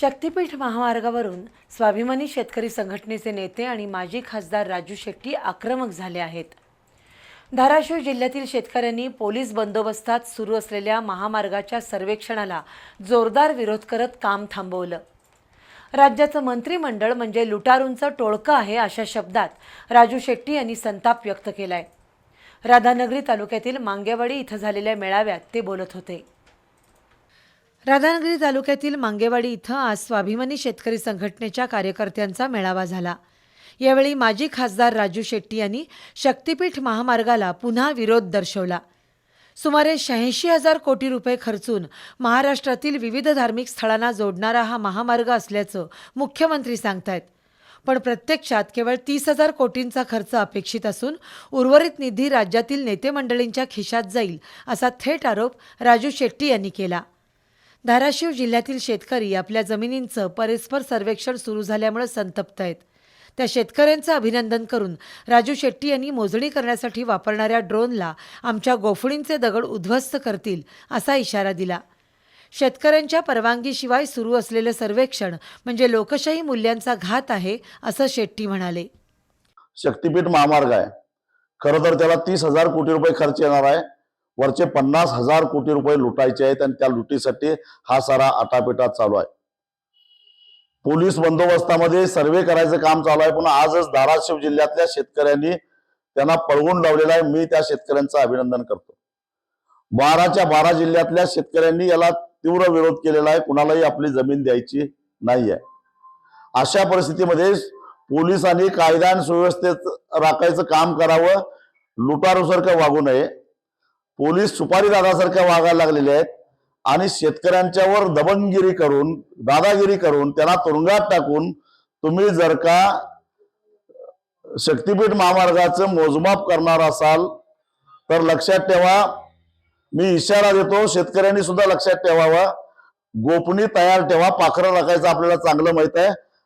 शक्तीपीठ महामार्गावरून स्वाभिमानी शेतकरी संघटनेचे नेते आणि माजी खासदार राजू शेट्टी आक्रमक झाले आहेत. धाराशिव जिल्ह्यातील शेतकऱ्यांनी पोलीस बंदोबस्तात सुरू असलेल्या महामार्गाच्या सर्वेक्षणाला जोरदार विरोध करत काम थांबवलं. राज्याचं मंत्रिमंडळ म्हणजे लुटारूंचं टोळकं आहे अशा शब्दात राजू शेट्टी यांनी संताप व्यक्त केलाय. राधानगरी तालुक्यातील मांगेवाडी इथं झालेल्या मेळाव्यात ते बोलत होते. राधानगरी तालुक्यातील मांगेवाडी इथं आज स्वाभिमानी शेतकरी संघटनेच्या कार्यकर्त्यांचा मेळावा झाला. यावेळी माजी खासदार राजू शेट्टी यांनी शक्तीपीठ महामार्गाला पुन्हा विरोध दर्शवला. सुमारे शहाऐंशी हजार कोटी रुपये खर्चून महाराष्ट्रातील विविध धार्मिक स्थळांना जोडणारा हा महामार्ग असल्याचं मुख्यमंत्री सांगतायत. पण प्रत्यक्षात केवळ तीस हजार कोटींचा खर्च अपेक्षित असून उर्वरित निधी राज्यातील नेते मंडळींच्या खिशात जाईल असा थेट आरोप राजू शेट्टी यांनी केला. धाराशिव जिल्ह्यातील शेतकरी आपल्या जमिनींचं परस्पर सर्वेक्षण सुरू झाल्यामुळे संतप्त आहेत. त्या शेतकऱ्यांचं अभिनंदन करून राजू शेट्टी यांनी मोजणी करण्यासाठी वापरणाऱ्या ड्रोनला आमच्या गोफणींचे दगड उद्ध्वस्त करतील असा इशारा दिला. शेतकऱ्यांच्या परवानगीशिवाय सुरू असलेलं सर्वेक्षण म्हणजे लोकशाही मूल्यांचा घात आहे असं शेट्टी म्हणाले. शक्तीपीठ महामार्ग आहे. खरं तर त्याला तीस हजार कोटी रुपये खर्च येणार आहे. वरचे पन्नास हजार कोटी रुपये लुटायचे आहेत आणि त्या लुटीसाठी हा सारा आटापिटा चालू आहे. पोलीस बंदोबस्तामध्ये सर्वे करायचं काम चालू आहे पण आजच धाराशिव जिल्ह्यातल्या शेतकऱ्यांनी त्यांना पळवून लावलेला आहे. मी त्या शेतकऱ्यांचं अभिनंदन करतो. बाराच्या बारा जिल्ह्यातल्या शेतकऱ्यांनी याला तीव्र विरोध केलेला आहे. कुणालाही आपली जमीन द्यायची नाही आहे अशा परिस्थितीमध्ये पोलिसांनी कायदा आणि सुव्यवस्थेत राखायचं काम करावं. लुटारूसारखं वागू नये. पोलीस सुपारी दादासारख्या वागायला लागलेले आहेत आणि शेतकऱ्यांच्यावर दबनगिरी करून दादागिरी करून त्यांना तुरुंगात टाकून तुम्ही जर का शक्तीपीठ महामार्गाचं मोजमाप करणार असाल तर लक्षात ठेवा मी इशारा देतो शेतकऱ्यांनी सुद्धा लक्षात ठेवावा. गोपनी तयार ठेवा पाखरं राखायचं आपल्याला चांगलं माहीत आहे.